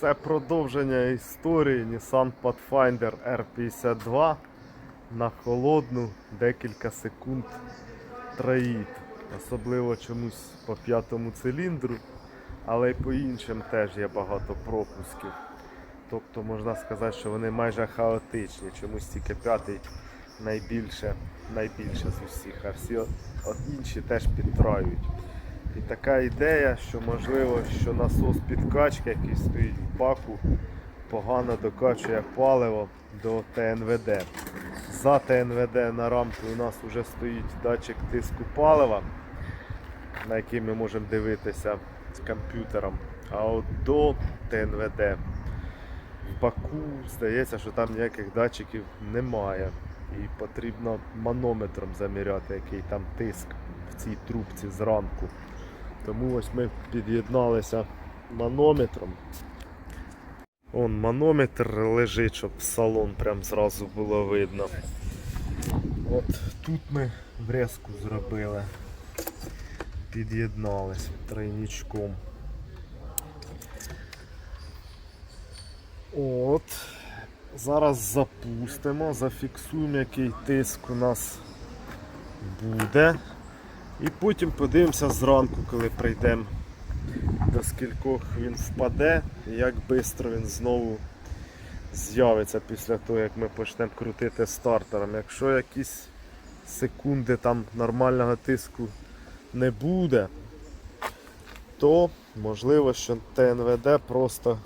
Це продовження історії Nissan Pathfinder R52 на холодну декілька секунд троїть. Особливо чомусь по п'ятому циліндру, але й по іншим теж є багато пропусків. Тобто можна сказати, що вони майже хаотичні. Чомусь тільки п'ятий найбільше, найбільше з усіх, а всі інші теж підтраюють. І така ідея, що можливо, що насос підкачки, який стоїть в баку, погано докачує паливо до ТНВД. За ТНВД на рамці у нас вже стоїть датчик тиску палива, на який ми можемо дивитися з комп'ютером. А от до ТНВД в баку здається, що там ніяких датчиків немає. І потрібно манометром заміряти, який там тиск в цій трубці зранку. Тому ось ми під'єдналися манометром. Он манометр лежить, щоб салон прям зразу було видно. От тут ми врізку зробили. Під'єднались тройничком. От. Зараз запустимо, зафіксуємо, який тиск у нас буде. І потім подивимося зранку, коли прийдемо до скількох він впаде і як швидко він знову з'явиться після того, як ми почнемо крутити стартером. Якщо якісь секунди там нормального тиску не буде, то можливо, що ТНВД просто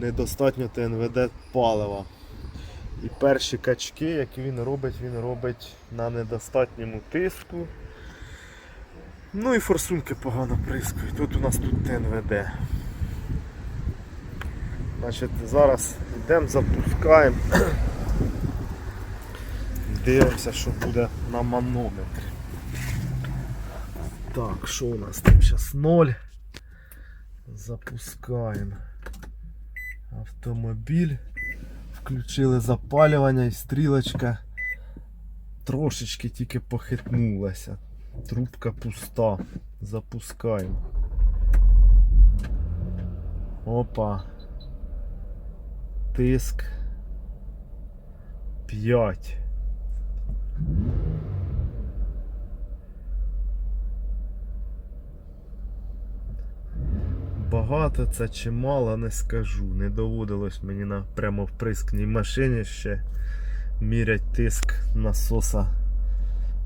недостатньо ТНВД палива. І перші качки, які він робить, він робить на недостатньому тиску. Ну і форсунки погано прискають. Тут у нас тут ТНВД. Значить, зараз йдемо, запускаємо. Дивимося, що буде на манометрі. Так, що у нас там зараз 0. Запускаємо автомобіль. Включили запалювання і стрілочка трошечки тільки похитнулася. Трубка пуста. Запускаємо. Опа. Тиск 5. Багато це чи мало, не скажу. Не доводилось мені на прямо вприскній машині ще мірять тиск насоса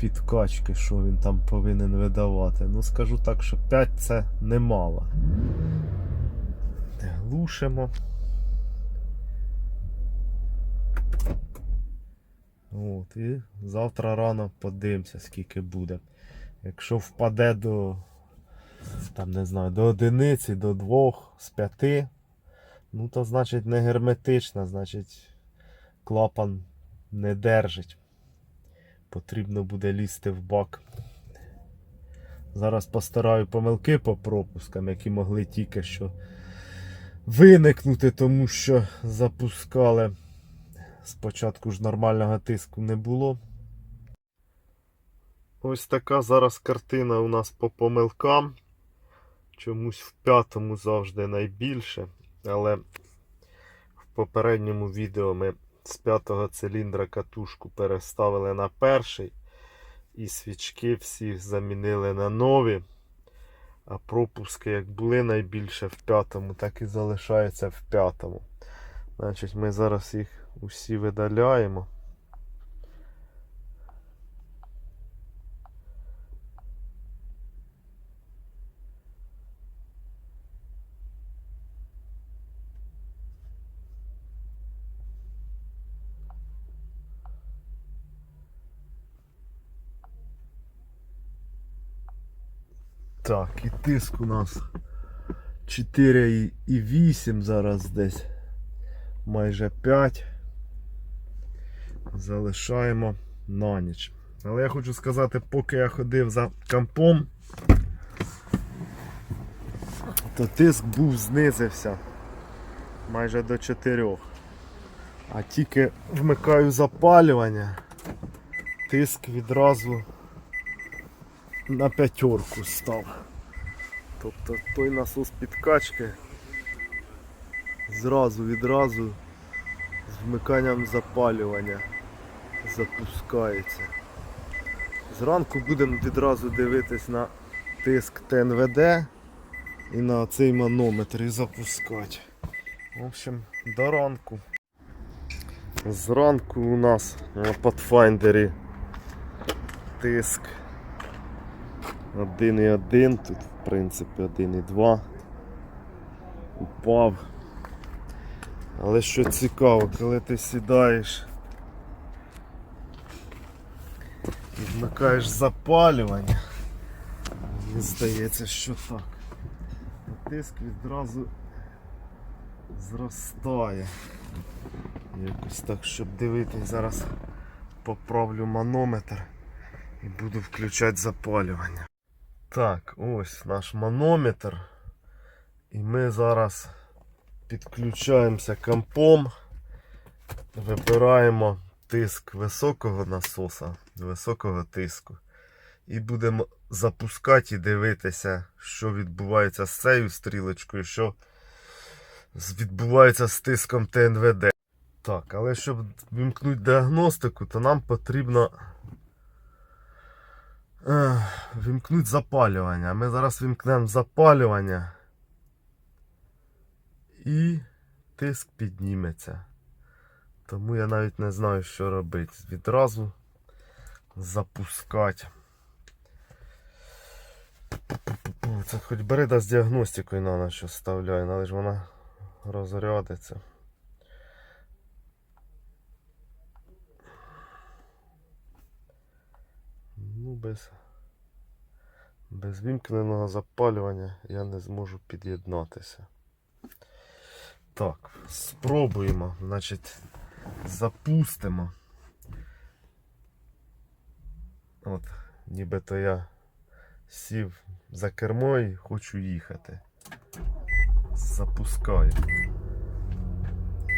підкачки, що він там повинен видавати. Ну скажу так, що 5 це немало. Глушимо. От, і завтра рано подивимося, скільки буде. Якщо впаде до там не знаю, до одиниці, до двох, з п'яти, ну то значить не герметична, значить клапан не держить. Потрібно буде лізти в бак. Зараз постараю помилки по пропускам, які могли тільки що виникнути, тому що запускали. Спочатку ж нормального тиску не було. Ось така зараз картина у нас по помилкам. Чомусь в п'ятому завжди найбільше. Але в попередньому відео ми з п'ятого циліндра катушку переставили на перший. І свічки всі замінили на нові. А пропуски як були найбільше в п'ятому, так і залишаються в п'ятому. Значить, ми зараз їх усі видаляємо. Так, і тиск у нас 4,8 зараз десь. Майже 5. Залишаємо на ніч. Але я хочу сказати, поки я ходив за компом, то тиск був знизився майже до 4. А тільки вмикаю запалювання, тиск відразу на п'ятерку став. Тобто той насос підкачки зразу відразу з вмиканням запалювання запускається. Зранку будемо відразу дивитись на тиск ТНВД і на цей манометр і запускати. В общем, до ранку. Зранку у нас на Pathfinder тиск 1,1, тут в принципі 1,2 упав. Але що цікаво, коли ти сідаєш і вмикаєш запалювання, мені здається, що так. Тиск відразу зростає. Якось так, щоб дивитись, зараз поправлю манометр і буду включати запалювання. Так, ось наш манометр. І ми зараз підключаємося компом, вибираємо тиск високого насоса, високого тиску. І будемо запускати і дивитися, що відбувається з цією стрілочкою, що відбувається з тиском ТНВД. Так, але щоб вимкнути діагностику, то нам потрібно вимкнути запалювання. Ми зараз вимкнемо запалювання і тиск підніметься. Тому я навіть не знаю, що робити. Відразу запускати. Це хоч бери да з діагностикою на на що вставляю, але ж вона розрядиться. Ну, без, без вімкненого запалювання я не зможу під'єднатися. Так, спробуємо. Значить, запустимо. От, нібито я сів за кермо і хочу їхати. Запускаю.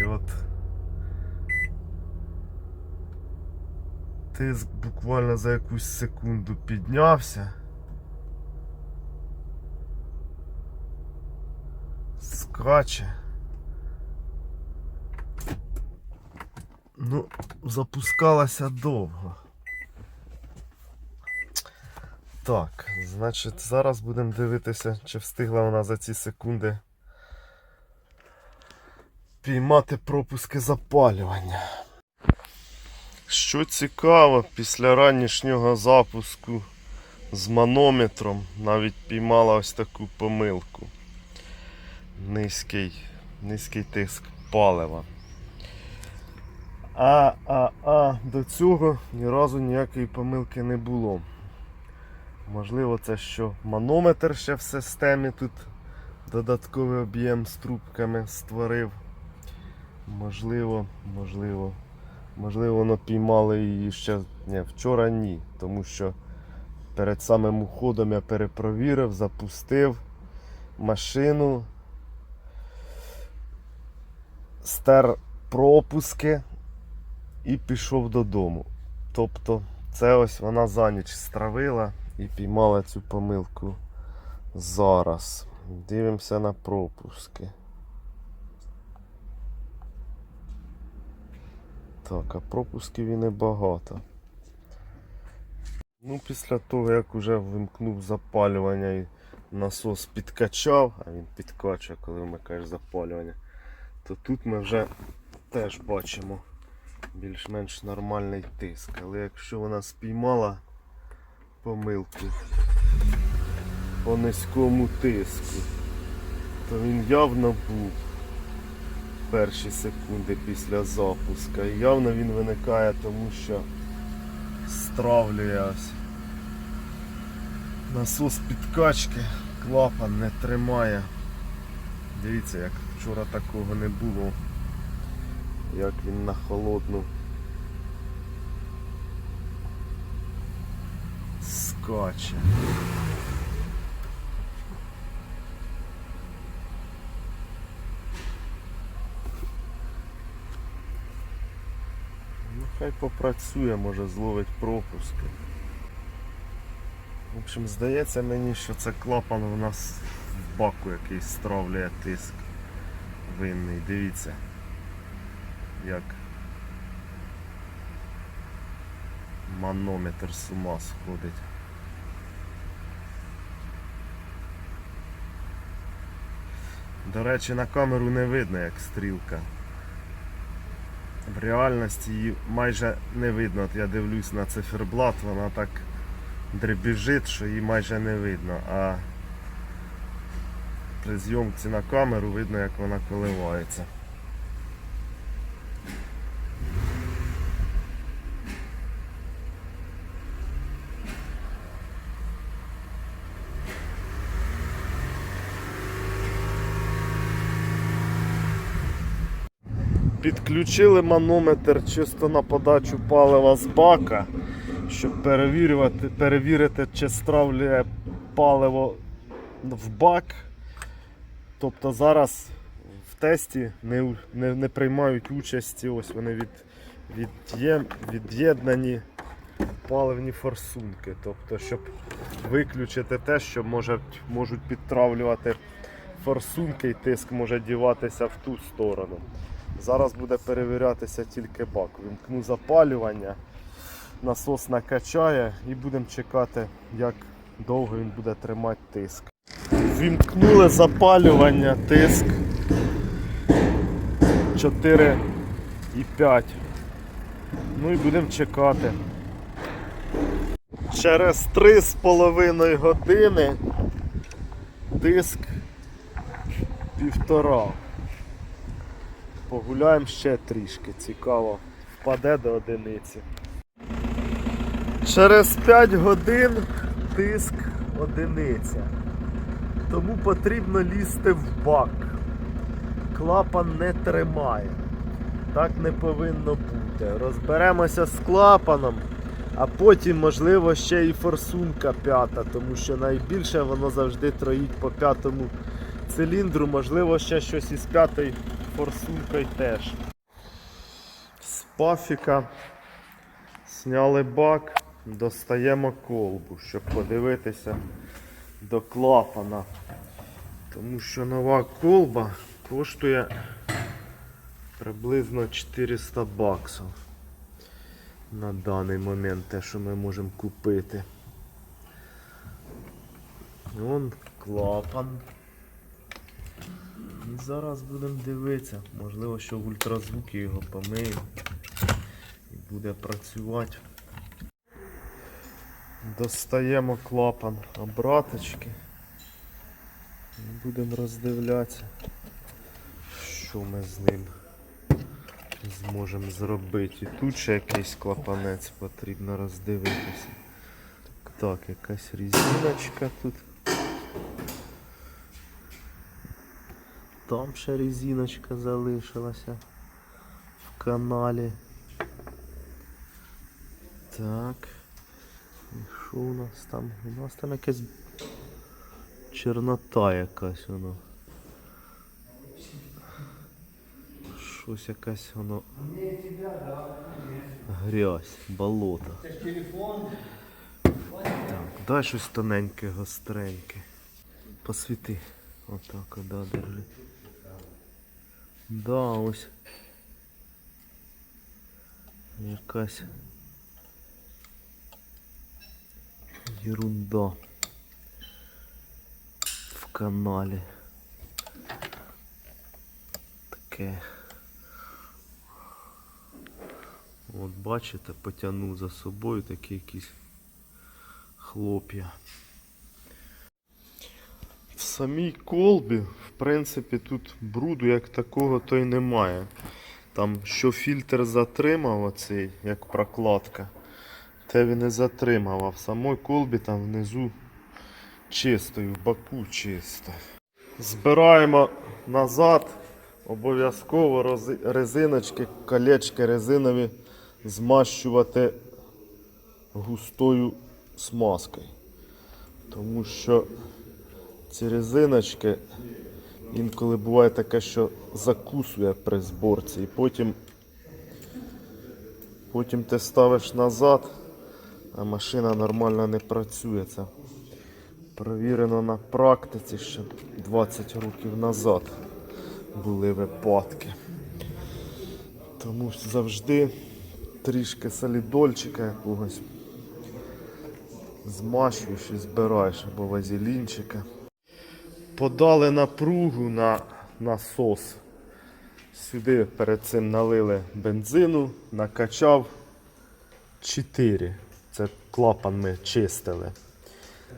І от тиск буквально за якусь секунду піднявся. Скаче. Ну, запускалася довго. Так, значить, зараз будемо дивитися, чи встигла вона за ці секунди піймати пропуски запалювання. Що цікаво, після ранішнього запуску з манометром навіть піймала ось таку помилку. Низький, низький тиск палива. А, а, а до цього ні разу ніякої помилки не було. Можливо, це що манометр ще в системі тут додатковий об'єм з трубками створив. Можливо, можливо. Можливо, воно піймало її ще ні, вчора ні. Тому що перед самим уходом я перепровірив, запустив машину, стер пропуски і пішов додому. Тобто це ось вона за ніч стравила і піймала цю помилку зараз. Дивимося на пропуски. Так, а пропусків і небагато. Ну, після того, як вже вимкнув запалювання і насос підкачав, а він підкачує, коли вмикаєш запалювання, то тут ми вже теж бачимо більш-менш нормальний тиск. Але якщо вона спіймала помилку по низькому тиску, то він явно був перші секунди після запуска. І явно він виникає тому, що стравлює ось насос підкачки, клапан не тримає. Дивіться, як вчора такого не було, як він на холодну скаче. Ну, хай попрацює, може зловить пропуски. В общем, здається мені, що це клапан у нас в баку якийсь стравлює тиск. винний. Дивіться, як манометр з ума сходить. До речі, на камеру не видно, як стрілка. В реальності її майже не видно. От я дивлюсь на циферблат, вона так дребіжить, що її майже не видно. А при зйомці на камеру видно, як вона коливається. Підключили манометр чисто на подачу палива з бака, щоб перевірювати, перевірити, чи стравлює паливо в бак. Тобто зараз в тесті не, не, не приймають участі, ось вони від, від'єм- від'єднані паливні форсунки. Тобто, щоб виключити те, що можуть, можуть підтравлювати форсунки і тиск може діватися в ту сторону. Зараз буде перевірятися тільки бак. Вімкну запалювання, насос накачає і будемо чекати, як довго він буде тримати тиск. Вімкнули запалювання, тиск 4,5. Ну і будемо чекати. Через 3,5 години тиск півтора. Погуляємо ще трішки, цікаво. Впаде до одиниці. Через 5 годин тиск одиниця. Тому потрібно лізти в бак. Клапан не тримає. Так не повинно бути. Розберемося з клапаном, а потім, можливо, ще і форсунка п'ята, тому що найбільше воно завжди троїть по п'ятому циліндру, можливо, ще щось із п'ятої форсункою теж. З пафіка зняли бак, достаємо колбу, щоб подивитися до клапана. Тому що нова колба коштує приблизно 400 баксів на даний момент те, що ми можемо купити. Вон клапан. Зараз будемо дивитися. Можливо, що в ультразвуки його помиємо і буде працювати. Достаємо клапан обраточки. І будемо роздивлятися, що ми з ним зможемо зробити. І тут ще якийсь клапанець потрібно роздивитися. Так, якась різиночка тут. Там ще резиночка залишилася в каналі. Так. І що у нас там? У нас там якась чорнота якась воно. Щось якась воно. Грязь, болото. Так, дай щось тоненьке, гостреньке. Посвіти. Отак, да, держи. Да, ось. Якась ерунда в каналі. Таке. От бачите, потягнув за собою такі якісь хлоп'я. В самій колбі, принципі, тут бруду як такого то й немає. Там що фільтр затримав оцей, як прокладка, те він і затримав, а в самій колбі там внизу чисто, і в боку чисто. Збираємо назад, обов'язково резиночки, колечки резинові змащувати густою смазкою. Тому що ці резиночки інколи буває таке, що закусує при зборці, і потім, потім ти ставиш назад, а машина нормально не працює. Це провірено на практиці ще 20 років назад. були випадки. Тому завжди трішки солідольчика якогось змащуєш і збираєш або вазелінчика. Подали напругу на насос. Сюди перед цим налили бензину, накачав 4. Це клапан ми чистили.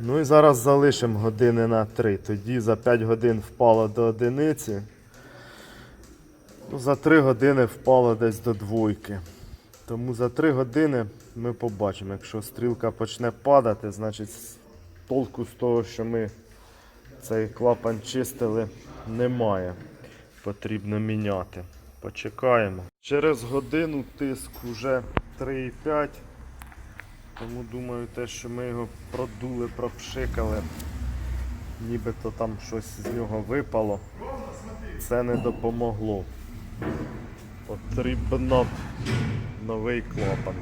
Ну і зараз залишимо години на 3. Тоді за 5 годин впало до одиниці. Ну, за 3 години впало десь до двойки. Тому за 3 години ми побачимо. Якщо стрілка почне падати, значить толку з того, що ми цей клапан чистили, немає. Потрібно міняти. Почекаємо. Через годину тиск вже 3,5. Тому думаю, те, що ми його продули, пропшикали, нібито там щось з нього випало, це не допомогло. Потрібно новий клапан.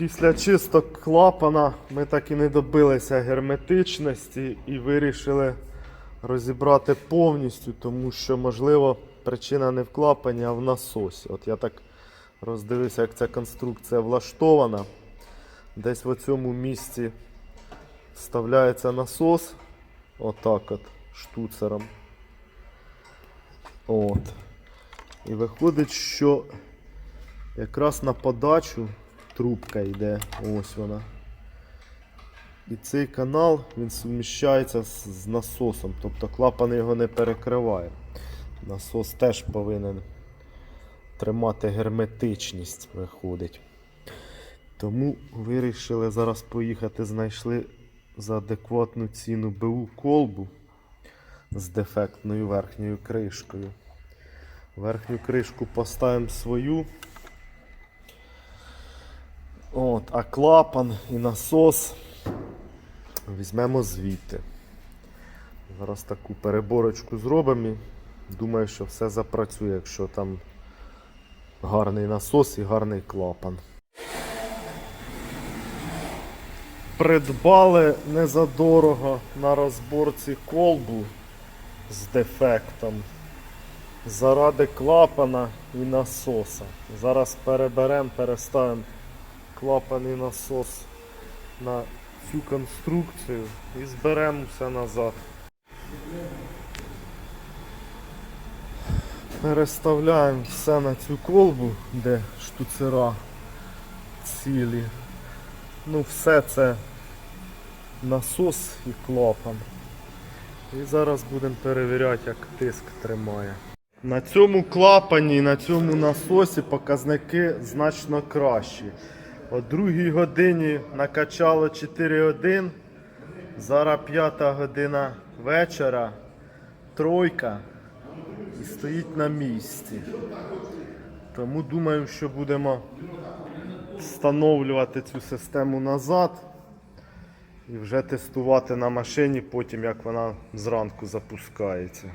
Після чисток клапана ми так і не добилися герметичності і вирішили розібрати повністю, тому що, можливо, причина не в клапані, а в насосі. От я так роздивився, як ця конструкція влаштована. Десь в цьому місці вставляється насос. Отак от, штуцером. От. І виходить, що якраз на подачу трубка йде. Ось вона. І цей канал він суміщається з, з насосом, тобто клапан його не перекриває. Насос теж повинен тримати герметичність, виходить. Тому вирішили зараз поїхати, знайшли за адекватну ціну БУ колбу з дефектною верхньою кришкою. Верхню кришку поставимо свою. От, а клапан і насос візьмемо звідти. Зараз таку переборочку зробимо. Думаю, що все запрацює, якщо там гарний насос і гарний клапан. Придбали незадорого на розборці колбу з дефектом заради клапана і насоса. Зараз переберемо, переставимо клапан і насос на цю конструкцію і зберемо все назад. Переставляємо все на цю колбу, де штуцера цілі. Ну, все це насос і клапан. І зараз будемо перевіряти, як тиск тримає. На цьому клапані, і на цьому насосі показники значно кращі. О другій годині накачало 4,1. Зараз п'ята година вечора, тройка і стоїть на місці. Тому думаю, що будемо встановлювати цю систему назад і вже тестувати на машині потім, як вона зранку запускається.